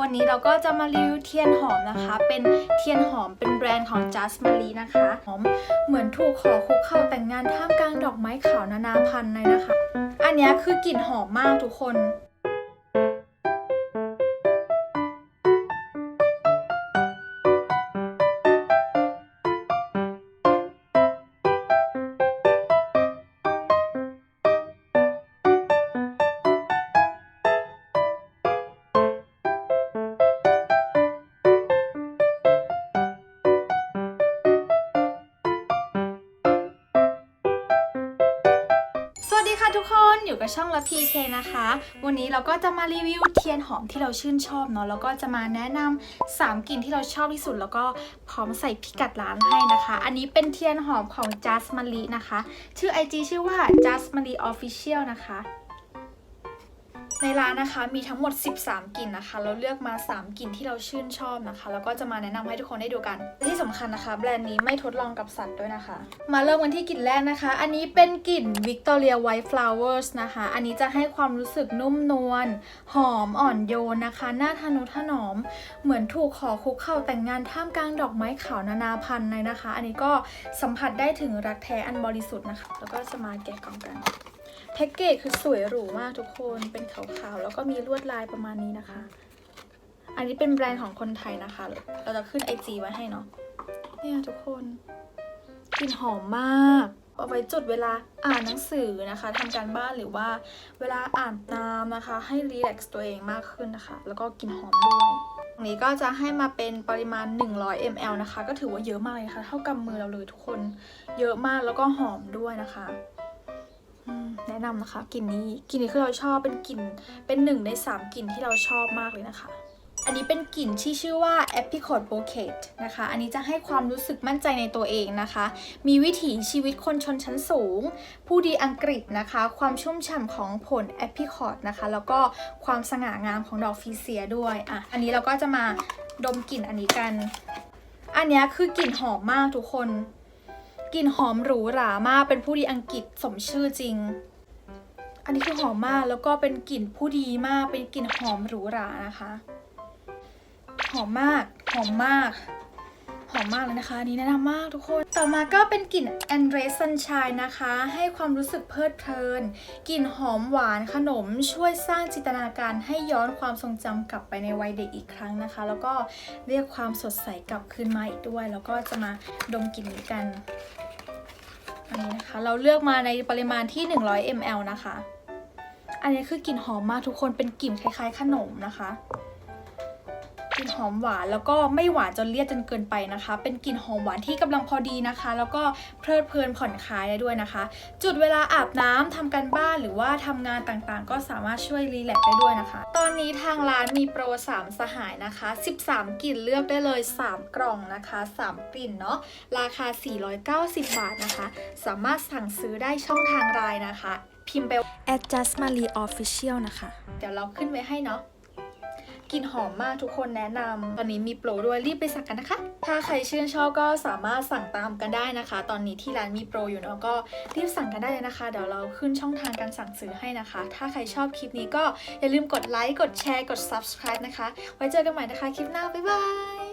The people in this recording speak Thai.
วันนี้เราก็จะมารีวิวเทียนหอมนะคะ เป็นเทียนหอมเป็นแบรนด์ของ Just m a r i นะคะหอมเหมือนถูกขอคุกเข่าแต่งงานท่ามกลางดอกไม้ขาวนานาพันธุ์เลยนะคะ อันนี้คือกลิ่นหอมมากทุกคน ดีค่ะทุกคนอยู่กับช่องละพีเคนะคะ วันนี้เราก็จะมารีวิวเทียนหอมที่เราชื่นชอบเนาะแล้วก็จะมาแนะนำ3กลิ่นที่เราชอบที่สุด แล้วก็พร้อมใส่พิกัดร้านให้นะคะ อันนี้เป็นเทียนหอมของ Just m a r i นะคะ ชื่อ IG ชื่อว่า Just m a r i Official นะคะ ในร้านนะคะมีทั้งหมด 13 กลิ่นนะคะ เราเลือกมา 3 กลิ่นที่เราชื่นชอบนะคะ แล้วก็จะมาแนะนำให้ทุกคนได้ดูกัน ที่สำคัญนะคะ แบรนด์นี้ไม่ทดลองกับสัตว์ด้วยนะคะ มาเริ่มกันที่กลิ่นแรกนะคะ อันนี้เป็นกลิ่น Victoria White Flowers นะคะ อันนี้จะให้ความรู้สึกนุ่มนวล หอมอ่อนโยนนะคะน่าทะนุถนอม เหมือนถูกขอคุกเข่าแต่งงานท่ามกลางดอกไม้ขาวนานาพันธุ์เลยนะคะ อันนี้ก็สัมผัสได้ถึงรักแท้อันบริสุทธิ์นะคะ แล้วก็จะมาแกะกล่องกัน แพ็กเกจคือสวยหรูมากทุกคนเป็นขาวๆแล้วก็มีลวดลายประมาณนี้นะคะ อันนี้เป็นแบรนด์ของคนไทยนะคะ เราจะขึ้นไอจีไว้ให้เนาะเนี่ยทุกคนกลิ่นหอมมากเอาไว้จุดเวลาอ่านหนังสือนะคะทำการบ้านหรือว่าเวลาอ่านตามนะคะ ให้รีแลกซ์ตัวเองมากขึ้นนะคะ แล้วก็กลิ่นหอมด้วยอันนี้ก็จะให้มาเป็นปริมาณ 100 ml นะคะ ก็ถือว่าเยอะมากเลยค่ะ เท่ากำมือเราเลยทุกคน เยอะมากแล้วก็หอมด้วยนะคะ แนะนำนะคะกลิ่นนี้กลิ่นนี้คือเราชอบเป็นกลิ่นเป็นหนึ่งในสามกลิ่นที่เราชอบมากเลยนะคะอันนี้เป็นกลิ่นที่ชื่อว่า Apricot Bouquet นะคะ อันนี้จะให้ความรู้สึกมั่นใจในตัวเองนะคะ มีวิถีชีวิตคนชนชั้นสูง ผู้ดีอังกฤษนะคะ ความชุ่มฉ่ำของผล Apricot นะคะ แล้วก็ความสง่างามของดอกฟีเซียด้วย อะ อันนี้เราก็จะมาดมกลิ่นอันนี้กัน อันนี้คือกลิ่นหอมมากทุกคน กลิ่นหอมหรูหรามาก เป็นผู้ดีอังกฤษสมชื่อจริง อันนี้คือหอมมากแล้วก็เป็นกลิ่นผู้ดีมาก เป็นกลิ่นหอมหรูหรานะคะ หอมมาก หอมมากหอมมากเลยนะคะนี้แนะนำมากทุกคน ต่อมาก็เป็นกลิ่น a n d r e s Sunshine นะคะ ให้ความรู้สึกเพลิดเพลิน กลิ่นหอมหวานขนมช่วยสร้างจินตนาการให้ย้อนความทรงจำกลับไปในวัยเด็กอีกครั้งนะคะ แล้วก็เรียกความสดใสกลับคืนมาอีกด้วย แล้วก็จะมาดมกลิ่นนี้กัน นี้นะคะ เราเลือกมาในปริมาณที่ 100 ml นะคะ อันนี้คือกลิ่นหอมมากทุกคนเป็นกลิ่นคล้ายๆ ขนมนะคะ กลิ่นหอมหวานแล้วก็ไม่หวานจนเลี่ยนจนเกินไปนะคะ เป็นกลิ่นหอมหวานที่กำลังพอดีนะคะ แล้วก็เพลิดเพลินผ่อนคลายได้ด้วยนะคะ จุดเวลาอาบน้ำทำการบ้านหรือว่าทำงานต่างๆ ก็สามารถช่วยรีแลกซ์ได้ด้วยนะคะ ตอนนี้ทางร้านมีโปร 3 สหายนะคะ 13 กลิ่นเลือกได้เลย 3 กล่องนะคะ 3 กลิ่นเนาะราคา 490 บาทนะคะ สามารถสั่งซื้อได้ช่องทางไลน์นะคะ พิมพ์ไป adjust m a r i official นะคะ เดี๋ยวเราขึ้นไว้ให้เนาะ กลิ่นหอมมากทุกคนแนะนำตอนนี้มีโปรด้วยรีบไปสั่งกันนะคะ ถ้าใครชื่นชอบก็สามารถสั่งตามกันได้นะคะ ตอนนี้ที่ร้านมีโปรอยู่เนาะก็รีบสั่งกันได้เลยนะคะ เดี๋ยวเราขึ้นช่องทางการสั่งซื้อให้นะคะ ถ้าใครชอบคลิปนี้ก็อย่าลืมกดไลค์กดแชร์กด subscribe นะคะ ไว้เจอกันใหม่นะคะคลิปหน้าบ๊ายบาย